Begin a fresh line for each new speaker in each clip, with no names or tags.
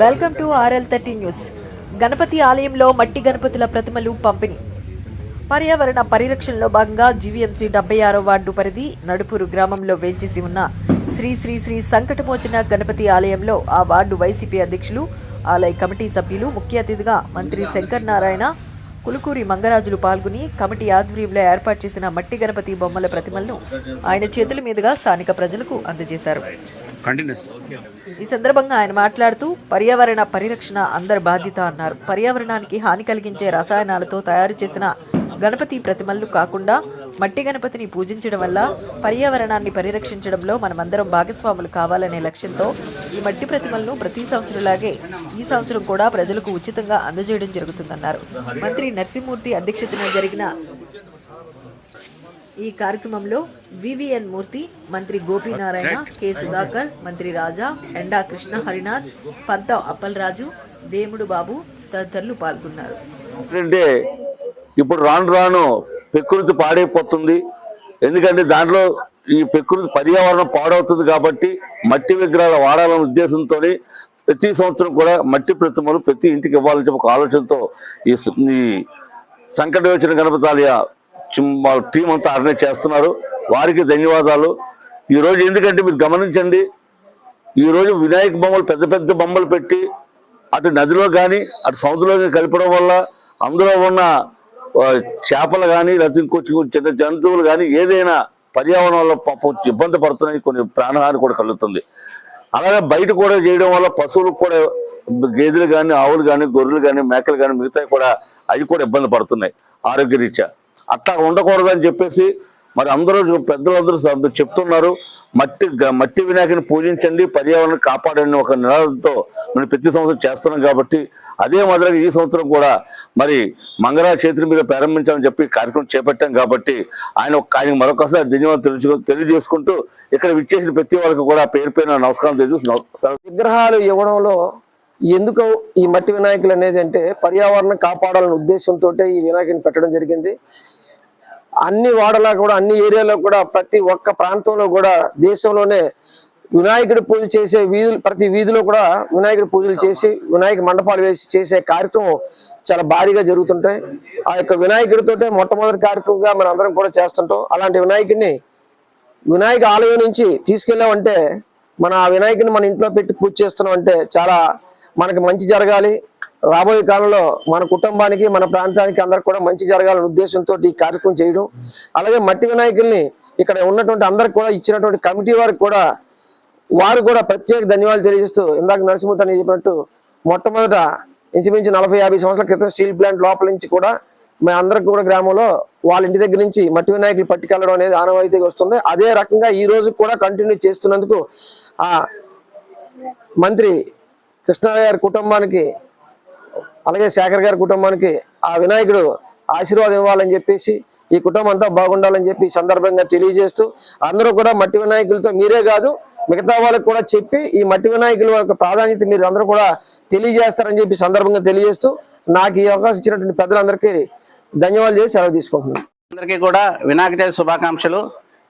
Welcome to RL thirty news. Ganapati ఆలయంలో మట్టి గణపతుల ప్రతిమలు పంపిణీ. పర్యావరణ పరిరక్షణలో భాగంగా జీవీఎంసీ డెబ్బై ఆరో వార్డు పరిధి నడుపూరు గ్రామంలో వేంచేసి ఉన్న శ్రీ శ్రీ శ్రీ సంకటమోచన గణపతి ఆలయంలో ఆ వార్డు వైసీపీ అధ్యక్షులు ఆలయ కమిటీ సభ్యులు ముఖ్య అతిథిగా మంత్రి శంకర్ నారాయణ కులుకూరి మంగరాజులు పాల్గొని కమిటీ ఆధ్వర్యంలో ఏర్పాటు చేసిన మట్టి గణపతి బొమ్మల ప్రతిమలను ఆయన చేతుల మీదుగా స్థానిక ప్రజలకు అందజేశారు. ఈ సందర్భంగా ఆయన మాట్లాడుతూ పర్యావరణ పరిరక్షణ అందరి బాధ్యత అన్నారు. పర్యావరణానికి హాని కలిగించే రసాయనాలతో తయారు చేసిన గణపతి ప్రతిమలు కాకుండా మట్టి గణపతిని పూజించడం వల్ల పర్యావరణాన్ని పరిరక్షించడంలో మనమందరం భాగస్వాములు కావాలనే లక్ష్యంతో ఈ మట్టి ప్రతిమలను ప్రతి సంవత్సరంలాగే ఈ సంవత్సరం కూడా ప్రజలకు ఉచితంగా అందజేయడం జరుగుతుందన్నారు. మంత్రి నరసింహమూర్తి అధ్యక్షతన జరిగిన ఈ కార్యక్రమంలో వివిఎన్ మూర్తి మంత్రి గోపీనారాయణ కె సుధాకర్ మంత్రి రాజా ఎండా కృష్ణ హరినాథ్ పంత అప్పలరాజు దేముడు బాబు తదితరులు పాల్గొన్నారు.
ఏంటంటే ఇప్పుడు రాను రాను ప్రకృతి పాడైపోతుంది. ఎందుకంటే దాంట్లో ఈ ప్రకృతి పర్యావరణం పాడవుతుంది కాబట్టి మట్టి విగ్రహాలు వాడాలనే ఉద్దేశంతో ప్రతి సంవత్సరం కూడా మట్టి ప్రతిమలు ప్రతి ఇంటికి ఇవ్వాలని చెప్పి ఒక ఆలోచనతో ఈ స- ఈ సంకట వచ్చిన గణపతాలయ వాళ్ళ టీం అంతా ఆర్గనైజ్ చేస్తున్నారు. వారికి ధన్యవాదాలు. ఈరోజు ఎందుకంటే మీరు గమనించండి ఈరోజు వినాయక బొమ్మలు పెద్ద పెద్ద బొమ్మలు పెట్టి అటు నదిలో కానీ అటు సముద్రంలో కలపడం వల్ల అందులో ఉన్న చేపలు కానీ లేకపోతే ఇంకో చిన్న జంతువులు కానీ ఏదైనా పర్యావరణం వల్ల పాపం ఇబ్బంది పడుతున్నాయి కొన్ని ప్రాణహాని కూడా కలుగుతుంది. అలాగే బయట కూడా చేయడం వల్ల పశువులకు కూడా గేదెలు కానీ ఆవులు కానీ గొర్రెలు కానీ మేకలు కానీ మిగతాయి కూడా అవి కూడా ఇబ్బంది పడుతున్నాయి ఆరోగ్యరీత్యా. అట్లా ఉండకూడదని చెప్పేసి మరి అందరూ పెద్దలందరూ చెప్తున్నారు. మట్టి మట్టి వినాయకుని పూజించండి పర్యావరణం కాపాడండి ఒక నినాదంతో మనం ప్రతి సంవత్సరం చేస్తున్నాం కాబట్టి అదే మాదిరిగా ఈ సంవత్సరం కూడా మరి మంగళ చేతుల మీద ప్రారంభించాలని చెప్పి కార్యక్రమం చేపట్టాం కాబట్టి ఆయన ఆయన మరొకసారి ధన్యవాదాలు తెలుసు తెలియజేసుకుంటూ ఇక్కడ విచ్చేసిన ప్రతి వాళ్ళకి కూడా పేరు పేరు నమస్కారం తెలియజేస్తున్నాం.
విగ్రహాలు ఇవ్వడంలో ఎందుకు ఈ మట్టి వినాయకులు అనేది అంటే పర్యావరణం కాపాడాలనే ఉద్దేశంతో ఈ వినాయకుని పెట్టడం జరిగింది. అన్ని వాడలా కూడా అన్ని ఏరియాలో కూడా ప్రతి ఒక్క ప్రాంతంలో కూడా దేశంలోనే వినాయకుడి పూజ చేసే వీధులు ప్రతి వీధిలో కూడా వినాయకుడి పూజలు చేసి వినాయక మండపాలు వేసి చేసే కార్యక్రమం చాలా భారీగా జరుగుతుంటాయి. ఆ యొక్క వినాయకుడితోటే మొట్టమొదటి కార్యక్రమంగా మనం అందరం కూడా చేస్తుంటాం. అలాంటి వినాయకుడిని వినాయక ఆలయం నుంచి తీసుకెళ్ళామంటే మన ఆ వినాయకుని మన ఇంట్లో పెట్టి పూజ చేస్తున్నాం అంటే చాలా మనకి మంచి జరగాలి. రాబోయే కాలంలో మన కుటుంబానికి మన ప్రాంతానికి అందరికి కూడా మంచి జరగాలనే ఉద్దేశంతో ఈ కార్యక్రమం చేయడం. అలాగే మట్టి వినాయకుల్ని ఇక్కడ ఉన్నటువంటి అందరికి కూడా ఇచ్చినటువంటి కమిటీ వారికి కూడా వారు కూడా ప్రత్యేక ధన్యవాదాలు తెలియజేస్తూ ఇందాక నరసింహత అని చెప్పినట్టు మొట్టమొదట ఇంచుమించు నలభై యాభై సంవత్సరాల క్రితం స్టీల్ ప్లాంట్ లోపల నుంచి కూడా మా అందరికి కూడా గ్రామంలో వాళ్ళ ఇంటి దగ్గర నుంచి మట్టి వినాయకులు పట్టుకెళ్ళడం అనేది ఆనవాయితీగా వస్తుంది. అదే రకంగా ఈ రోజు కూడా కంటిన్యూ చేస్తున్నందుకు ఆ మంత్రి కృష్ణ గారి కుటుంబానికి అలాగే శేఖర్ గారి కుటుంబానికి ఆ వినాయకుడు ఆశీర్వాదం ఇవ్వాలని చెప్పేసి ఈ కుటుంబం అంతా బాగుండాలని చెప్పి సందర్భంగా తెలియజేస్తూ అందరూ కూడా మట్టి వినాయకులతో మీరే కాదు మిగతా వాళ్ళకి కూడా చెప్పి ఈ మట్టి వినాయకుల యొక్క ప్రాధాన్యత మీరు అందరూ కూడా తెలియజేస్తారని చెప్పి సందర్భంగా తెలియజేస్తూ నాకు ఈ అవకాశం ఇచ్చినటువంటి పెద్దలందరికీ ధన్యవాదాలు చేసి సెలవు తీసుకుంటున్నాను.
అందరికీ కూడా వినాయక చవితి శుభాకాంక్షలు.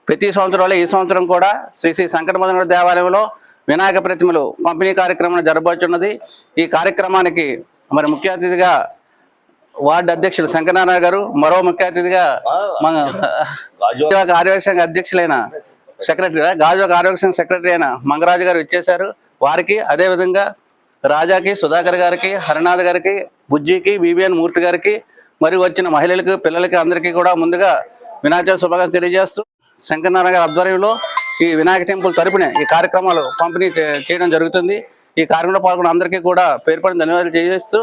ప్రతి సంవత్సరంలో ఈ సంవత్సరం కూడా శ్రీ శ్రీ శంకరమదన దేవాలయంలో వినాయక ప్రతిమలు పంపిణీ కార్యక్రమం జరగబోతున్నది. ఈ కార్యక్రమానికి మరి ముఖ్య అతిథిగా వార్డు అధ్యక్షులు శంకరనారాయణ గారు మరో ముఖ్య అతిథిగా మన ఆరోగ్య సంఘ అధ్యక్షులైన సెక్రటరీ గాజువాక ఆరోగ్య సంఘ సెక్రటరీ అయిన మంగరాజు గారు ఇచ్చేశారు. వారికి అదే విధంగా రాజాకి సుధాకర్ గారికి హరినాథ్ గారికి బుజ్జికి వివిఎన్ మూర్తి గారికి మరియు వచ్చిన మహిళలకు పిల్లలకి అందరికీ కూడా ముందుగా వినాయక శుభాకాంక్షలు తెలియజేస్తూ శంకరనారాయణ గారి ఆధ్వర్యంలో ఈ వినాయక టెంపుల్ తరపున ఈ కార్యక్రమాలు పంపిణీ చేయడం జరుగుతుంది. ఈ కార్యక్రమంలో పాల్గొన్న అందరికీ కూడా పేరు పడిన ధన్యవాదాలు తెలియజేస్తూ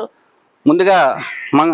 ముందుగా మన